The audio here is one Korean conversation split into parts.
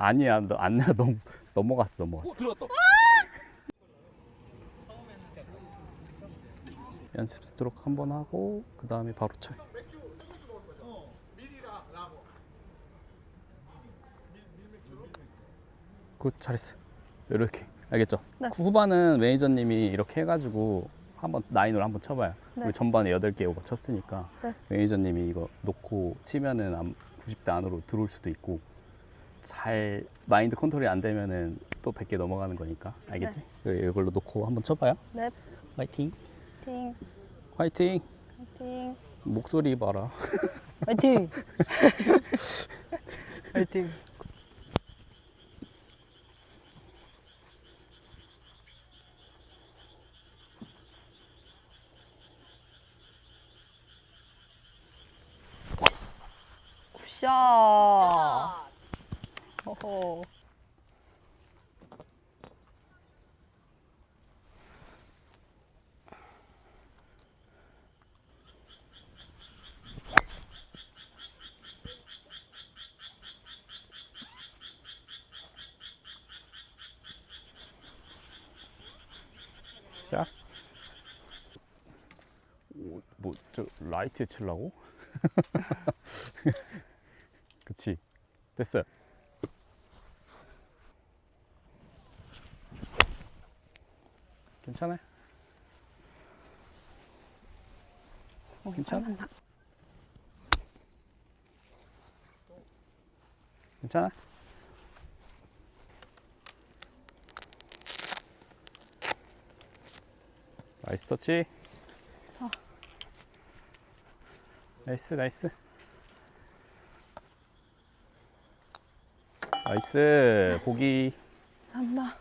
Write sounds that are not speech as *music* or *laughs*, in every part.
아니야, 너, 안 나, *laughs* 넘, 넘어갔어, 넘어갔어. 들어갔다. 연습 스트로크 한 번 하고, 그 다음에 바로 쳐요. 굿, 잘했어. 이렇게. 알겠죠? 네. 후반은 매니저님이 이렇게 해가지고 한번 라인으로 한번 쳐봐요. 네. 우리 전반에 8개 오버 쳤으니까 네. 매니저님이 이거 놓고 치면은 안- 90대 안으로 들어올 수도 있고 잘 마인드 컨트롤이 안 되면은 또 100개 넘어가는 거니까 알겠지? 그래, 이걸로 놓고 한번 쳐봐요. 네. 화이팅! 파이팅. 화이팅! 파이팅. 목소리 봐라. 파이팅. 파이팅. *laughs* 굿샷. 어허. 샷. 뭐저 라이트에 치려고? *laughs* 그치. 됐어요. 어, 괜찮아? 빨간다. 괜찮아? 나이스 터치. 아. 나이스 나이스. 나이스 보기. 감사합니다.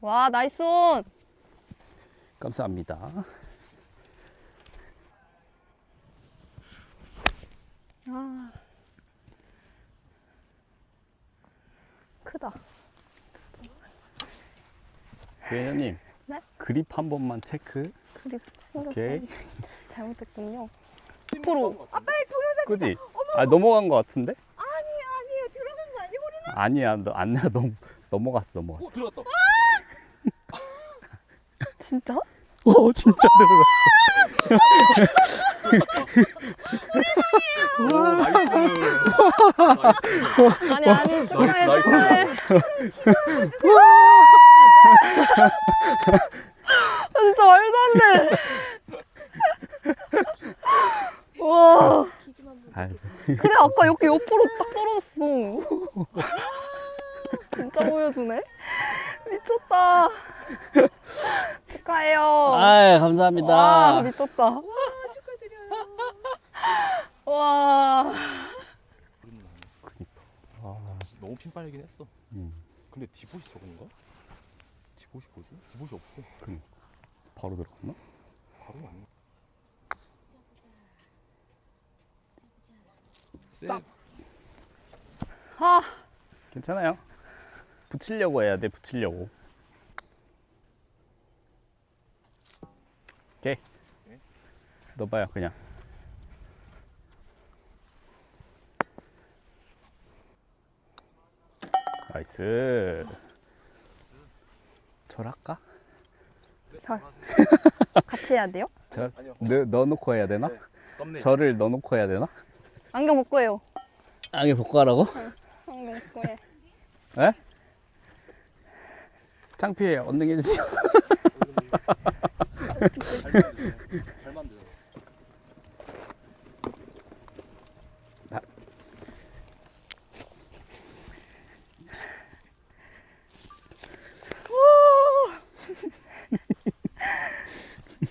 와, 나이스 온! 감사합니다. 아. 크다. 매니저님. *laughs* 네? 그립 한 번만 체크. 그립 오케이. *laughs* 잘못했군요. 프로. 아, 빨리 그지? 아 넘어간 것 같은데? 아니, 아니에요. 들어간 거 아니에요? 우리 아니야, 너, 안 나, 넘, 넘어갔어, 넘어갔어. 들어갔다. *laughs* 진짜? 오, 진짜 들어갔어. 아니, 아니, 축하해. 축하해. 아, 진짜 말도 안 돼. 와. 그래 아까 여기 옆으로 딱 떨어졌어 진짜 보여주네 미쳤다 축하해요 아유, 감사합니다. 와 미쳤다 축하드려요 와 아, 너무 핀 빠르긴 했어. 음, 근데 디봇이 저건가? 디봇이 뭐지? 디봇이 없어. 바로 들어갔나? 바로 안. 스탑. 아, 괜찮아요. 붙이려고 해야 돼, 붙이려고. 오케이. 넣어봐요, 그냥. 나이스. 절할까? 절 *laughs* 같이 해야 돼요? 절? 아니요. 넣, 넣어놓고 해야 되나? 네. 썸네일. 절을 넣어놓고 해야 되나? 안경 벗고 해요 아, 이게 복구하라고? 안경 벗고 해 에? 창피해, 언능 해주세요. *laughs* *laughs* 잘 만들어. 잘 만들어.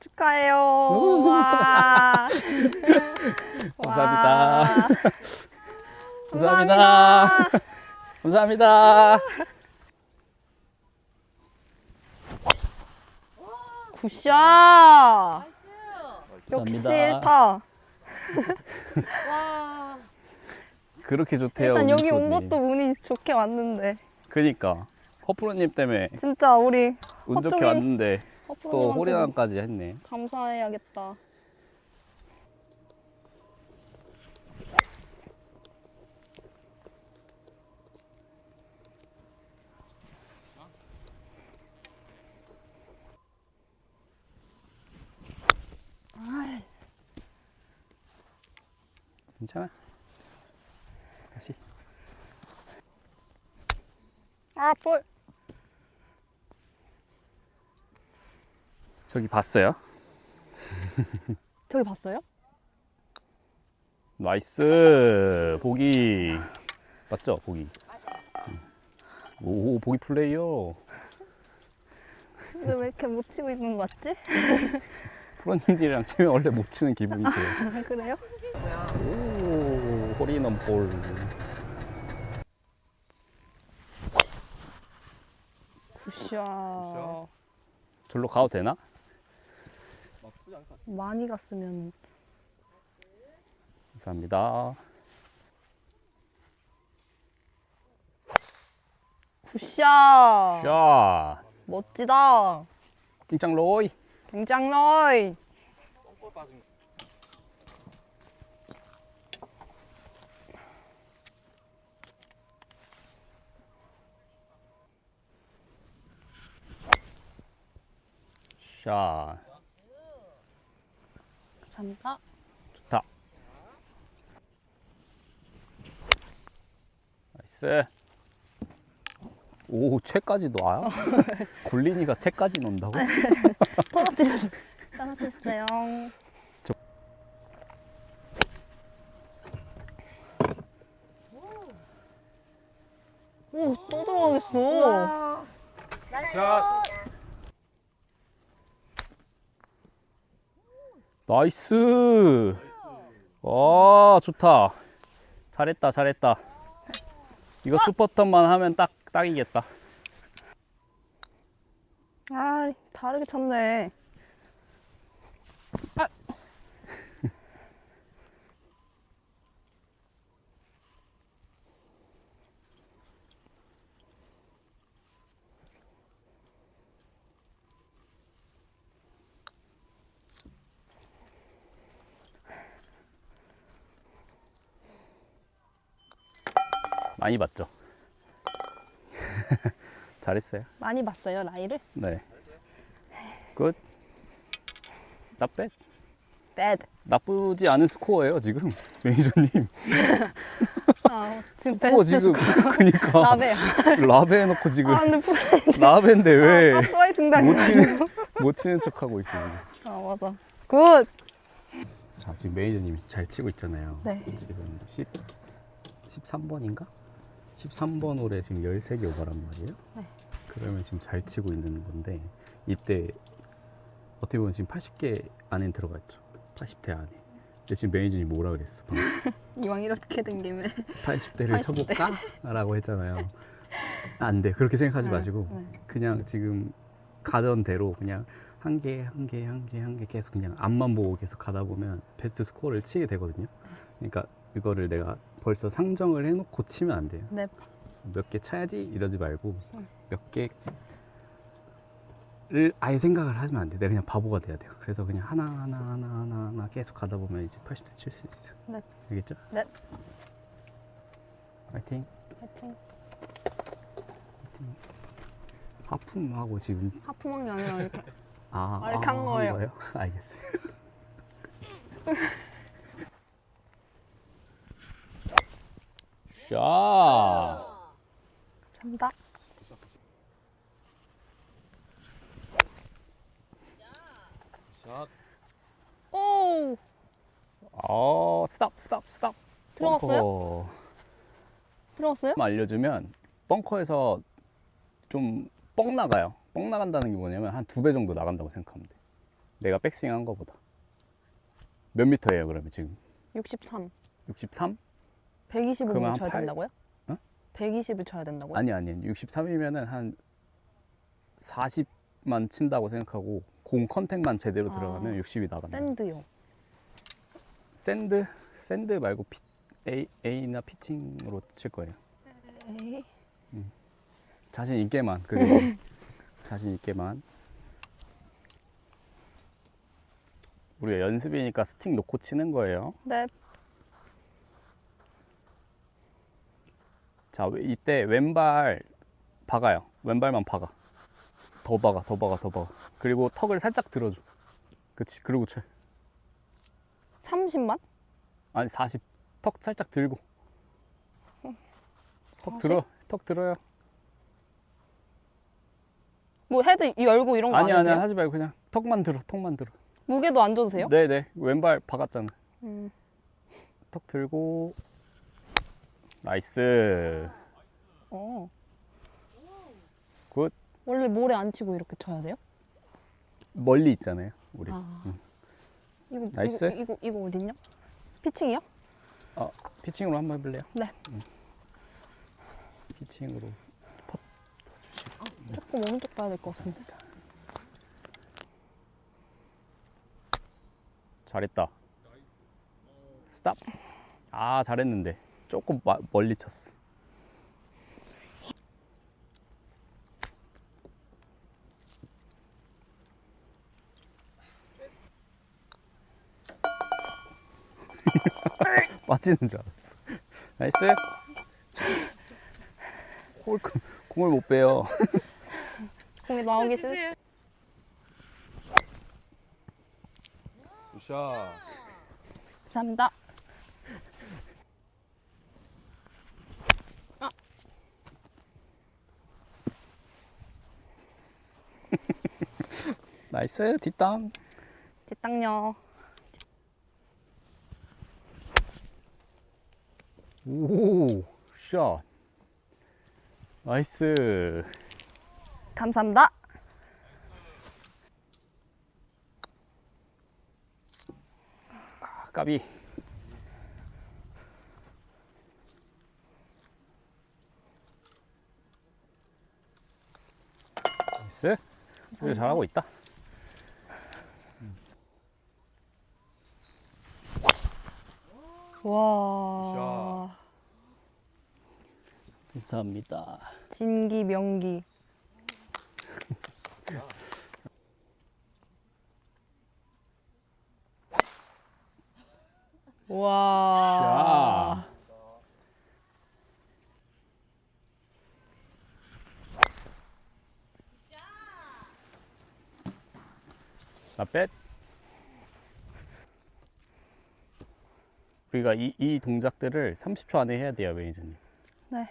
축하해요 와. 감사합니다. 와. 감사합니다. 감사합니다. 굿샷 역시 감사합니다. 1타 *laughs* 그렇게 좋대요. 일단 여기 온. 것도 운이 좋게 왔는데 그니까 허프로님 때문에 진짜 우리 운 좋게 허쪽이 왔는데 또 허프로님한테 홀인원까지 했네. 감사해야겠다. 괜찮아. 다시. 아, 볼. 저기 봤어요? 저기 봤어요? 나이스 보기 맞죠 보기 오 보기 플레이어 근데 왜 이렇게 못 치고 있는 거 같지? *laughs* 프로님들이랑 치면 원래 못 치는 기분이세요 아, 그래요? 오 홀인원 볼 굿샷. 절로 가도 되나? 많이 갔으면 감사합니다 굿샷. 샷 멋지다. 낑짱 로이 굉장히 뻥 뻥 빠진. 샷 감사합니다. 좋다 나이스 오 채까지 놔요? *laughs* 골린이가 채까지 논다고? *laughs* 떨어뜨렸어. *laughs* 떨어뜨렸어요. 저- 오, 또 들어가겠어. 샷. 나이스. 와 좋다. 잘했다 잘했다. 이거 투퍼턴만 하면 딱 딱이겠다. 아, 다르게 쳤네. 많이 봤죠. *laughs* 잘했어요. 많이 봤어요, 라이를? 네. 굿. 나빼 배드. 나쁘지 않은 스코어예요 지금 *laughs* 매니저님. *laughs* 아, 지금 스코어 베스트 지금 그니까 라베야. 라베 해놓고 지금 아, 근데 라베인데 왜못 가스라이 등당해. 치는 못 치는 척하고 있어요. 아, 맞아. 굿. 자 지금 매니저님이 잘 치고 있잖아요. 네. 지금 10 13번인가? 13번 홀에 지금 13개 오버란 말이에요. 네. 그러면 지금 잘 치고 있는 건데 이때 어떻게 보면 지금 80개 안에 들어가 있죠. 80대 안에. 근데 지금 매니저님이 뭐라 그랬어? 방금? *laughs* 이왕 이렇게 된 김에. 80대를 80대. 쳐볼까? 라고 했잖아요. 안 돼. 그렇게 생각하지 네, 마시고 네. 그냥 지금 가던 대로 그냥 한 개, 한 개, 한 개, 한 개 계속 그냥 앞만 보고 계속 가다 보면 베스트 스코어를 치게 되거든요. 그러니까 이거를 내가 벌써 상정을 해놓고 치면 안 돼요. 네. 몇 개 차야지 이러지 말고 응. 몇 개를 아예 생각을 하면 안 돼. 내가 그냥 바보가 돼야 돼요. 그래서 그냥 하나 하나 하나 하나 하나 계속 가다 보면 이제 80대 칠 수 있어요. 네. 알겠죠? 네. 파이팅. 하여튼 하품하고 지금 하품한 게 아니라 이렇게. 아, 아, 이렇게 한 거예요. *laughs* 알겠어요. *laughs* 샷. 감사합니다. 샷. 오! 어, 스탑, 스탑, 스탑. 들어갔어요? 벙커. 들어갔어요? 알려주면 벙커에서 좀 뻥 나가요. 뻥 나간다는 게 뭐냐면 한 두 배 정도 나간다고 생각하면 돼. 내가 백스윙 한 거보다. 몇 미터예요, 그러면 지금? 63. 63? 125를 그러면 한 쳐야 팔- 된다고요? 어? 120을 쳐야 된다고요? 아니, 아니, 63이면은 한 40만 친다고 생각하고 공 컨택만 제대로 아, 들어가면 60이 나간다. 샌드요. 샌드? 샌드 말고 피, A, A나 피칭으로 칠 거예요. 에이. 자신 있게만 그리고 *laughs* 자신 있게만 우리가 연습이니까 스틱 놓고 치는 거예요. 네. 자 왜- 이때 왼발 박아요. 왼발만 박아. 더 박아, 더 박아, 더 박아. 그리고 턱을 살짝 들어줘. 그치. 그리고 쳐. 30만? 아니 40. 턱 살짝 들고. 턱 40? 들어. 턱 들어요. 뭐 헤드 열고 이런 거 아니 아니? 하지 말고 그냥 턱만 들어. 턱만 들어. 무게도 안 줘도 돼요? 네네. 왼발 박았잖아. 음. 턱 들고. 나이스. 어. 굿. 원래 모래 안 치고 이렇게 쳐야 돼요? 멀리 있잖아요. 우리. 아. 응. 이거 나이스. 이거 이거, 이거 어딨냐? 피칭이요? 피칭으로 한번 해볼래요? 네. 응. 피칭으로. 조금 오른쪽 봐야 될 것 같은데. 잘했다. 스탑. 아 잘했는데 조금 마- 멀리 쳤어. *laughs* 빠지는 줄 알았어. 나이스. 홀 공을 못 빼요. *laughs* 공이 나오기 싫. 굿샷. 감사합니다. 나이스 뒷땅. 뒷땅요. 오, 샷. 나이스. 감사합니다. 아, 까비. 나이스. 잘하고 있다. 와. 감사합니다. 진기 명기. *laughs* 와. 야. 나 뱃. 우리가 이, 이 동작들을 30초 안에 해야 돼요, 매니저님. 네.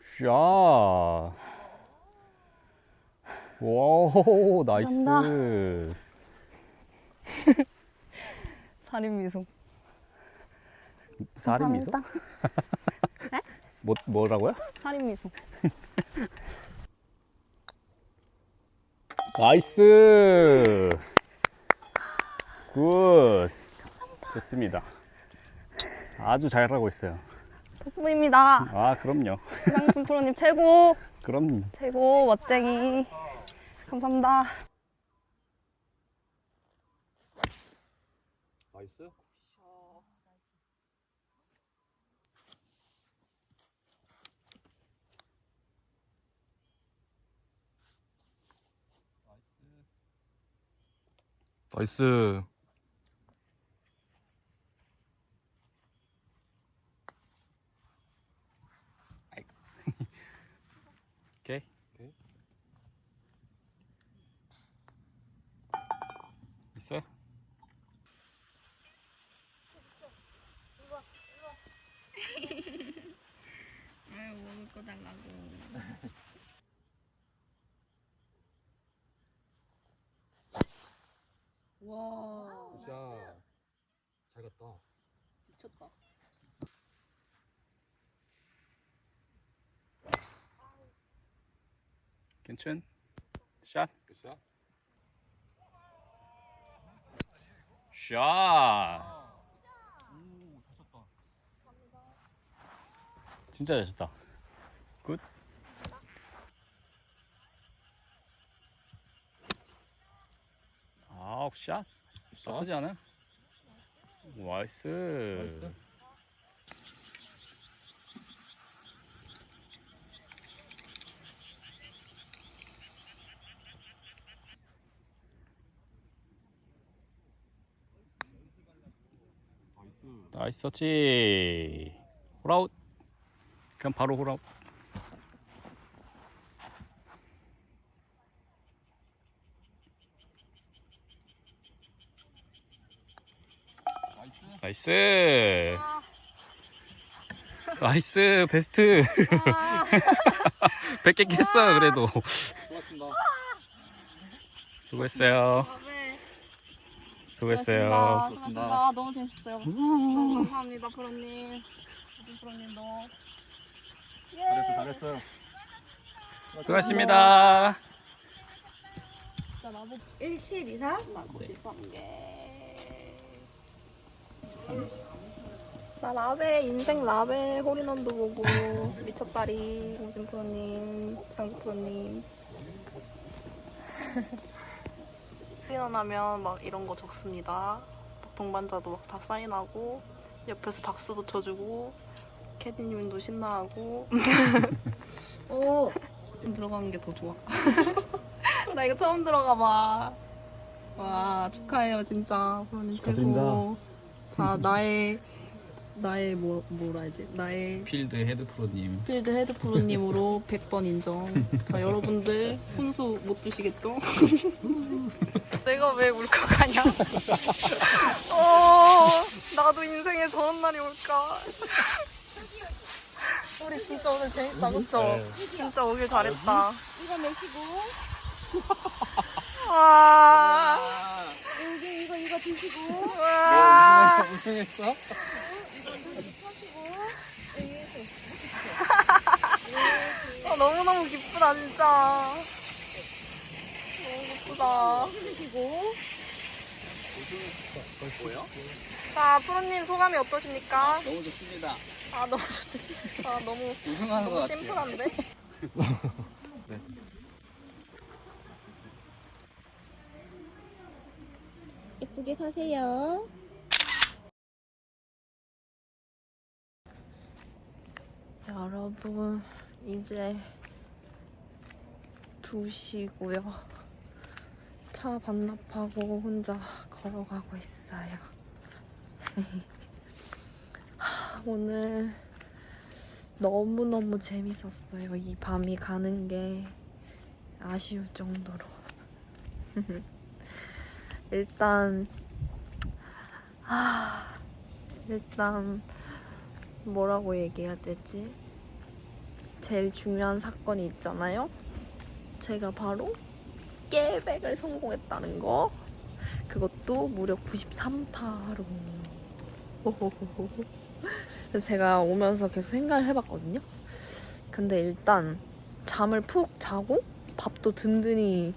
샤. 와, 나이스. 살인 미소. 살인 미소? 감사합니다. *laughs* 뭐, 뭐라고요? 살인 미소. 나이스. 굿. 좋습니다. 아주 잘하고 있어요. 덕분입니다. 아, 그럼요. 김양순 프로님 최고. 그럼 최고 멋쟁이. 감사합니다. 나이스. 나이스. 오케이. 있어요? *laughs* 아유 먹을 거 달라고. 와 굿샷. 잘 갔다. 미쳤다. 괜찮? 샷. 굿샷. 샷. 진짜 잘 쳤다. 굿. 아우 샷. 나쁘지 않아? 나이스. 나이스 터치. 홀아웃. 그냥 바로 홀아웃. 나이스. 나이스 베스트. 100개 *laughs* 깼어요 그래도. 고맙습니다. 수고했어요. 네. 수고했어요. 수고하셨습니다. 아, 너무 재밌었어요. 너무 감사합니다, 프로님. 우진 프로님도. 잘했어, 잘했어요. 수고하셨습니다. 진짜 나보 1724나 93개. 나 라베 인생 라베 홀인원도 보고 미쳤다리 우진 프로님, 상주 프로님. 홀인원 하면 막 이런 거 적습니다. 막 동반자도 막 다 사인하고 옆에서 박수도 쳐주고 캐디님도 신나하고. *laughs* 오. 들어가는 게 더 좋아. *laughs* 나 이거 처음 들어가 봐. 와 축하해요 진짜 프로님 최고. 축하드립니다. 자 나의 나의 뭐 뭐라 해야지 나의 필드 헤드 프로님. 필드 헤드 프로님으로 *laughs* 100번 인정. 자 여러분들 혼수 못 주시겠죠? *laughs* 내가 왜 울컥하냐? *laughs* 어 나도 인생에 저런 날이 올까? 우리 진짜 오늘 재밌다 그쵸? 진짜 오길 잘했다. 이거 내시고 와. 여기 이거 이거 드시고 와. 우승했어? 아, 너무너무 기쁘다 진짜 너무 기쁘다 드시고 자 프로님 소감이 어떠십니까? 너무 좋습니다. 아 너무 좋지 아 너무 우승하는 것 너무 같아요. 심플한데? 예쁘게 사세요. 여러분 이제 2시고요. 차 반납하고 혼자 걸어가고 있어요. *laughs* 하, 오늘 너무너무 재밌었어요. 이 밤이 가는 게 아쉬울 정도로. *laughs* 일단 아 일단 뭐라고 얘기해야 되지? 제일 중요한 사건이 있잖아요. 제가 바로 깨백을 성공했다는 거. 그것도 무려 93타로. *laughs* 그래서 제가 오면서 계속 생각을 해봤거든요. 근데 일단 잠을 푹 자고 밥도 든든히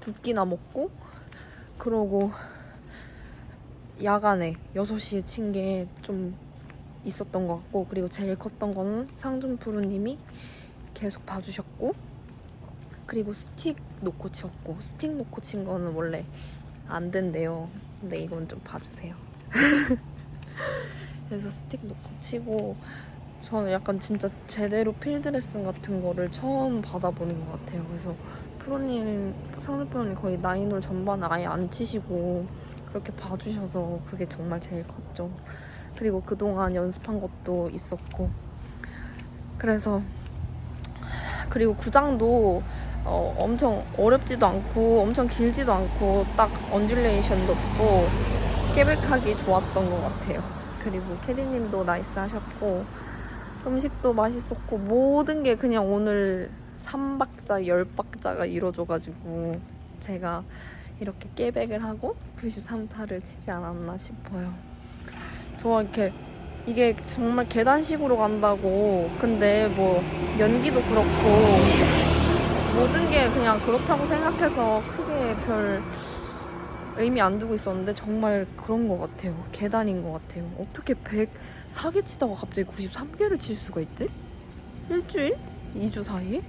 두 끼나 먹고 그러고 야간에 6시에 친 게 좀 있었던 것 같고 그리고 제일 컸던 거는 상준 프로님이 계속 봐주셨고 그리고 스틱 놓고 쳤고 스틱 놓고 친 거는 원래 안 된대요. 근데 이건 좀 봐주세요. *laughs* 그래서 스틱 놓고 치고 저는 약간 진짜 제대로 필드 레슨 같은 거를 처음 받아보는 것 같아요. 그래서 프로님 상준 프로님 거의 나인홀 전반을 아예 안 치시고 그렇게 봐주셔서 그게 정말 제일 컸죠 그리고 그동안 연습한 것도 있었고. 그래서 그리고 구장도 어, 엄청 어렵지도 않고 엄청 길지도 않고 딱 언듈레이션도 없고 깨백하기 좋았던 것 같아요. 그리고 캐디님도 나이스 하셨고 음식도 맛있었고 모든 게 그냥 오늘 3박자 10박자가 이루어져가지고 제가 이렇게 깨백을 하고 93타를 치지 않았나 싶어요 저 이렇게 이게 정말 계단식으로 간다고 근데 뭐 연기도 그렇고 모든 게 그냥 그렇다고 생각해서 크게 별 의미 안 두고 있었는데 정말 그런 것 같아요. 계단인 것 같아요. 어떻게 104개 치다가 갑자기 93개를 칠 수가 있지? 일주일? 2주 사이에?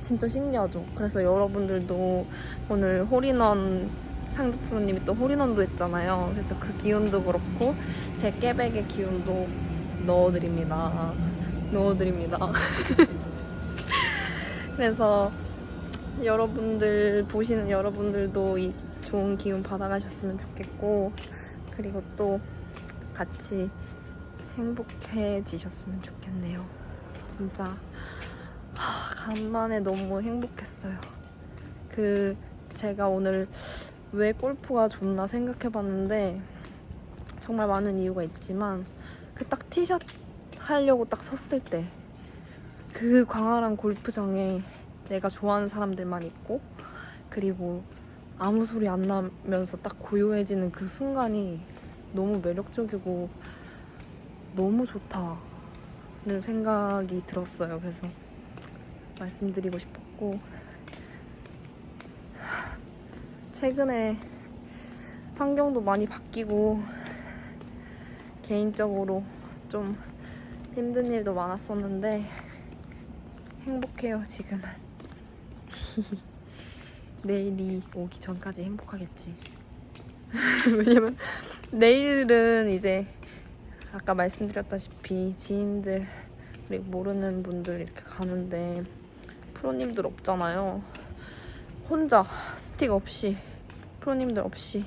진짜 신기하죠. 그래서 여러분들도 오늘 홀인원 상도 프로님이 또 홀인원도 했잖아요. 그래서 그 기운도 그렇고 제 깨백의 기운도 넣어드립니다. 넣어드립니다. *laughs* 그래서 여러분들 보시는 여러분들도 이 좋은 기운 받아가셨으면 좋겠고 그리고 또 같이 행복해지셨으면 좋겠네요. 진짜 하, 간만에 너무 행복했어요. 그 제가 오늘 왜 골프가 좋나 생각해봤는데 정말 많은 이유가 있지만 그 딱 티샷 하려고 딱 섰을 때 그 광활한 골프장에 내가 좋아하는 사람들만 있고 그리고 아무 소리 안 나면서 딱 고요해지는 그 순간이 너무 매력적이고 너무 좋다는 생각이 들었어요. 그래서 말씀드리고 싶었고 최근에 환경도 많이 바뀌고 개인적으로 좀 힘든 일도 많았었는데 행복해요 지금은. *laughs* 내일이 오기 전까지 행복하겠지. *laughs* 왜냐면 내일은 이제 아까 말씀드렸다시피 지인들 그리고 모르는 분들 이렇게 가는데 프로님들 없잖아요 혼자 스틱 없이 프로님들 없이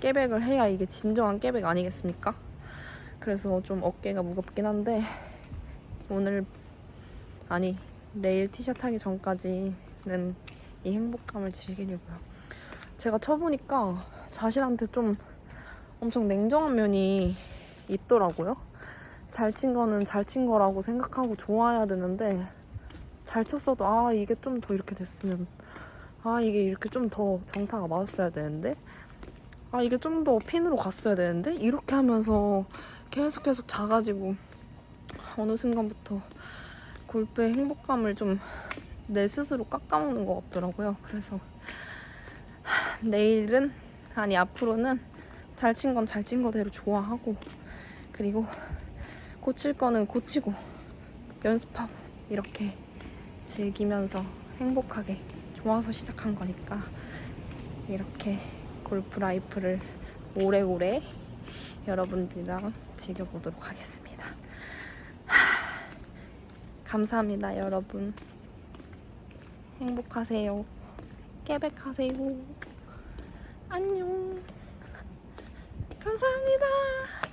깨백을 해야 이게 진정한 깨백 아니겠습니까? 그래서 좀 어깨가 무겁긴 한데 오늘 아니 내일 티셔츠 하기 전까지는 이 행복감을 즐기려고요. 제가 쳐보니까 자신한테 좀 엄청 냉정한 면이 있더라고요. 잘 친 거는 잘 친 거라고 생각하고 좋아해야 되는데 잘 쳤어도 아 이게 좀 더 이렇게 됐으면 아 이게 이렇게 좀 더 정타가 맞았어야 되는데 아 이게 좀 더 핀으로 갔어야 되는데 이렇게 하면서 계속 계속 작아지고 어느 순간부터 골프의 행복감을 좀 내 스스로 깎아먹는 것 같더라고요. 그래서 하, 내일은 아니 앞으로는 잘 친 건 잘 친 거대로 좋아하고 그리고 고칠 거는 고치고 연습하고 이렇게 즐기면서 행복하게 좋아서 시작한 거니까 이렇게 골프 라이프를 오래오래 여러분들이랑 즐겨보도록 하겠습니다. 하, 감사합니다, 여러분. 행복하세요. 깨백하세요. 안녕. 감사합니다.